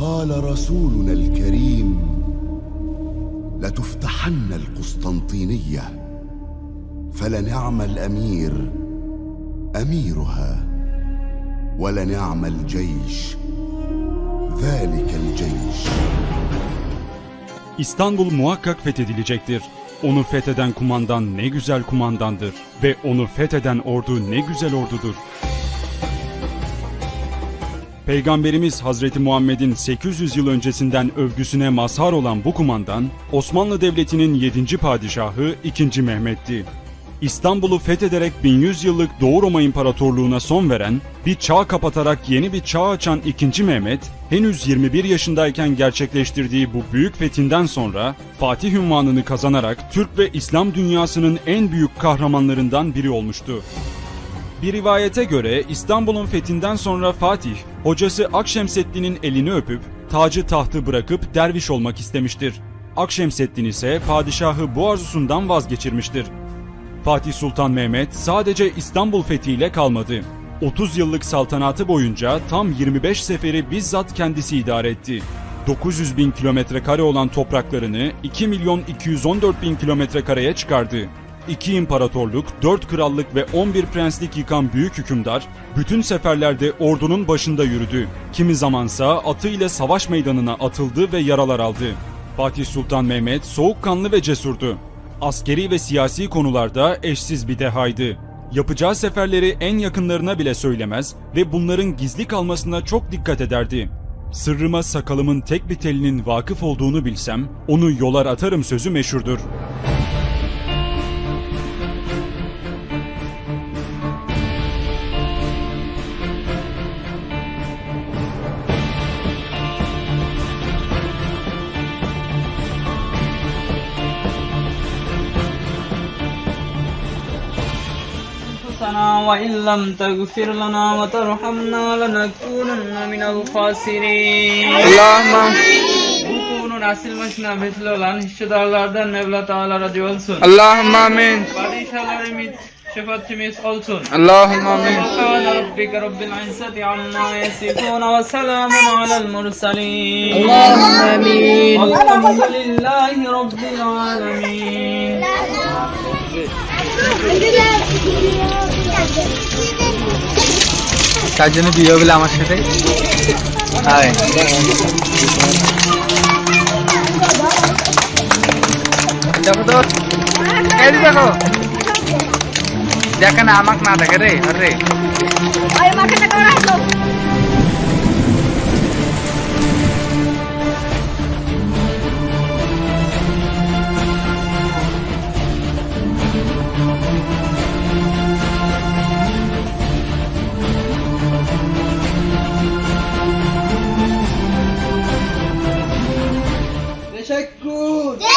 قال رسولنا الكريم لتفتحن القسطنطينيه فلنعم الامير اميرها ولنعم الجيش ذلك الجيش İstanbul muhakkak fethedilecektir. Onu fetheden kumandan ne güzel kumandandır ve onu fetheden ordu ne güzel ordudur. Peygamberimiz Hazreti Muhammed'in 800 yıl öncesinden övgüsüne mazhar olan bu kumandan, Osmanlı Devleti'nin 7. padişahı 2. Mehmet'ti. İstanbul'u fethederek 1100 yıllık Doğu Roma İmparatorluğu'na son veren, bir çağ kapatarak yeni bir çağ açan 2. Mehmet, henüz 21 yaşındayken gerçekleştirdiği bu büyük fethinden sonra Fatih ünvanını kazanarak Türk ve İslam dünyasının en büyük kahramanlarından biri olmuştu. Bir rivayete göre İstanbul'un fethinden sonra Fatih, hocası Akşemseddin'in elini öpüp tacı tahtı bırakıp derviş olmak istemiştir. Akşemseddin ise padişahı bu arzusundan vazgeçirmiştir. Fatih Sultan Mehmet sadece İstanbul fethiyle kalmadı. 30 yıllık saltanatı boyunca tam 25 seferi bizzat kendisi idare etti. 900 bin kilometre kare olan topraklarını 2 milyon 214 bin kilometre kareye çıkardı. İki imparatorluk, dört krallık ve 11 prenslik yıkan büyük hükümdar, bütün seferlerde ordunun başında yürüdü. Kimi zamansa atıyla savaş meydanına atıldı ve yaralar aldı. Fatih Sultan Mehmet soğukkanlı ve cesurdu. Askeri ve siyasi konularda eşsiz bir dehaydı. Yapacağı seferleri en yakınlarına bile söylemez ve bunların gizli kalmasına çok dikkat ederdi. Sırrıma sakalımın tek bir telinin vakıf olduğunu bilsem, onu yolar atarım sözü meşhurdur. أنفسنا وإن لم تغفر لنا وترحمنا لنكونن من الخاسرين Allah'ım Bu konunun asil başına vesile olan hissederlerden Mevla Teala razı olsun. Allah'ım amin. Padişahlarımız şefaatçimiz olsun. Allah'ım amin. سبحان ربك رب العزة عما يصفون وسلام على المرسلين اللهم آمين والحمد لله رب العالمين তার জন্য বিয়ে বলে আমার সাথে? হ্যাঁ। দেখো তো। দেখো। দেখে না, আমাকে না দেখে রে আরে bakit nag-oras Good.